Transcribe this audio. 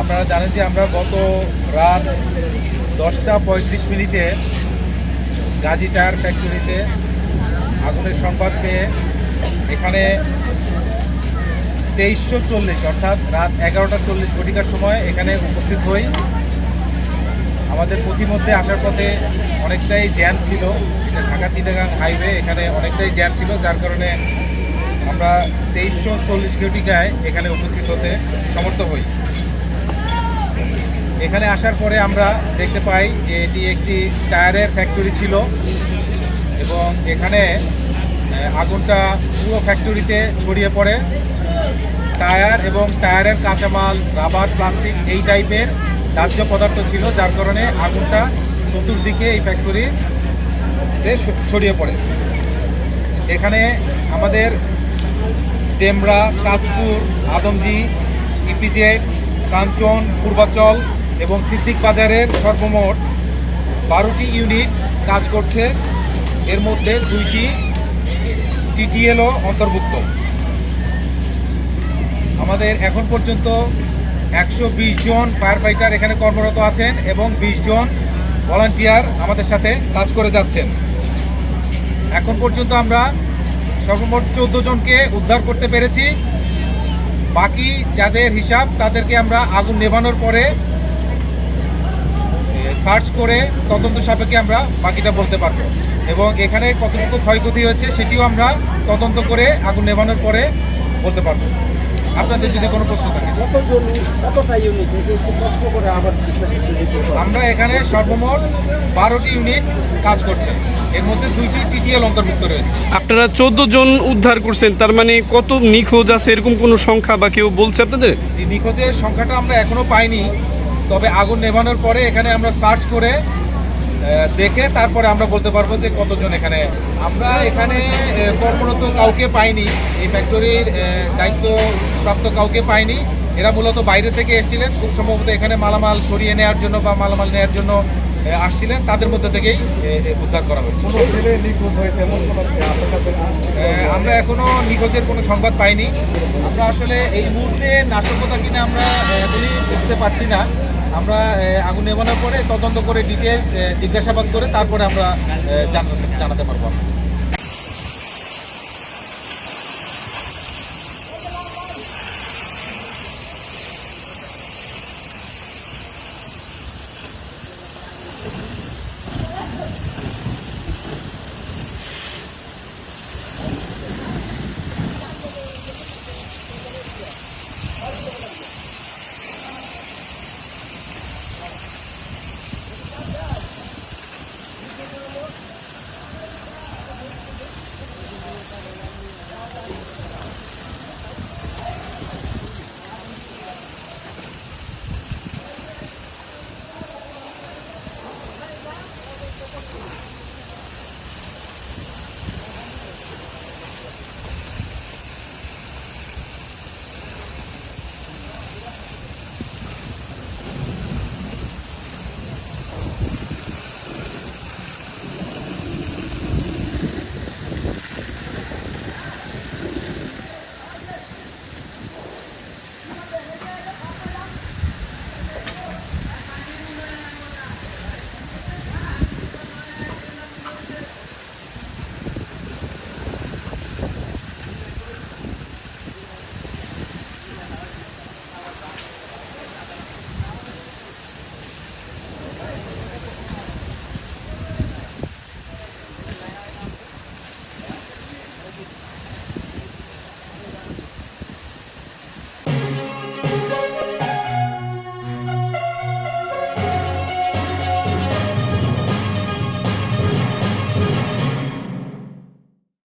আপনারা জানেন যে আমরা গত রাত দশটা পঁয়ত্রিশ মিনিটে গাজী টায়ার ফ্যাক্টরিতে আগুনের সংবাদ পেয়ে এখানে তেইশশো চল্লিশ, অর্থাৎ রাত এগারোটা চল্লিশ ঘটিকার সময় এখানে উপস্থিত হই। আমাদের প্রতিমধ্যে আসার পথে অনেকটাই জ্যাম ছিল, এটা ঢাকা চিটাগাং হাইওয়ে এখানে অনেকটাই জ্যাম ছিল, যার কারণে আমরা তেইশশো চল্লিশ ঘটিকায় এখানে উপস্থিত হতে সমর্থ হই। এখানে আসার পরে আমরা দেখতে পাই যে এটি একটি টায়ারের ফ্যাক্টরি ছিল এবং এখানে আগুনটা পুরো ফ্যাক্টরিতে ছড়িয়ে পড়ে। টায়ার এবং টায়ারের কাঁচামাল, রাবার, প্লাস্টিক এই টাইপের দাহ্য পদার্থ ছিল, যার কারণে আগুনটা চতুর্দিকে এই ফ্যাক্টরিতে ছড়িয়ে পড়ে। এখানে আমাদের ডেমরা, কাঁচপুর, আদমজি ইপিজেড কাঞ্চন, পূর্বাচল এবং সিদ্দিক বাজারের সর্বমোট বারোটি ইউনিট কাজ করছে। এর মধ্যে দুইটি টিটিএলও অন্তর্ভুক্ত। আমাদের এখন পর্যন্ত একশো বিশ জন ফায়ার ফাইটার এখানে কর্মরত আছেন এবং ২০ জন ভলান্টিয়ার আমাদের সাথে কাজ করে যাচ্ছেন। এখন পর্যন্ত আমরা সর্বমোট চোদ্দ জনকে উদ্ধার করতে পেরেছি। বাকি যাদের হিসাব, তাদেরকে আমরা আগুন নেভানোর পরে সার্চ করে তদন্ত সাপেক্ষে আমরা বাকিটা বলতে পারব। এবং এখানে কতটুকু ক্ষয়ক্ষতি হয়েছে সেটিও আমরা তদন্ত করে আগুন নেভানোর পরে বলতে পারব। আপনাদের যদি কোনো প্রশ্ন থাকে। আমরা এখানে সর্বমোট বারোটি ইউনিট কাজ করছে। এর মধ্যে দুইটি টিটিএল অন্তর্ভুক্ত রয়েছে। আপনারা চোদ্দ জন উদ্ধার করছেন তার মানে কত নিখোঁজ আছে? এরকম কোনো সংখ্যা বা কেউ বলছে আপনাদের? নিখোঁজের সংখ্যাটা আমরা এখনও পাইনি। তবে আগুন নেভানোর পরে এখানে আমরা সার্চ করে দেখে তারপরে আমরা বলতে পারব যে কতজন এখানে। আমরা এখানে কর্মরত কাউকে পাইনি। এই ফ্যাক্টরির দায়িত্বপ্রাপ্ত কাউকে পাইনি। এরা মূলত বাইরে থেকে এসেছিলেন। খুব সম্ভবত এখানে মালামাল সরিয়ে নেওয়ার জন্য বা মালামাল নেওয়ার জন্য আসছিলেন। তাদের মধ্যে থেকেই উদ্ধার করা হয়েছে। আমরা এখনও নিখোঁজের কোনো সংবাদ পাইনি। আমরা আসলে এই মুহূর্তে নাশকতা কিনা আমরা এখনই বুঝতে পারছি না। আমরা আগুন নেবানোর পরে তদন্ত করে ডিটেলস জিজ্ঞাসাবাদ করে তারপরে আমরা জানাতে পারব।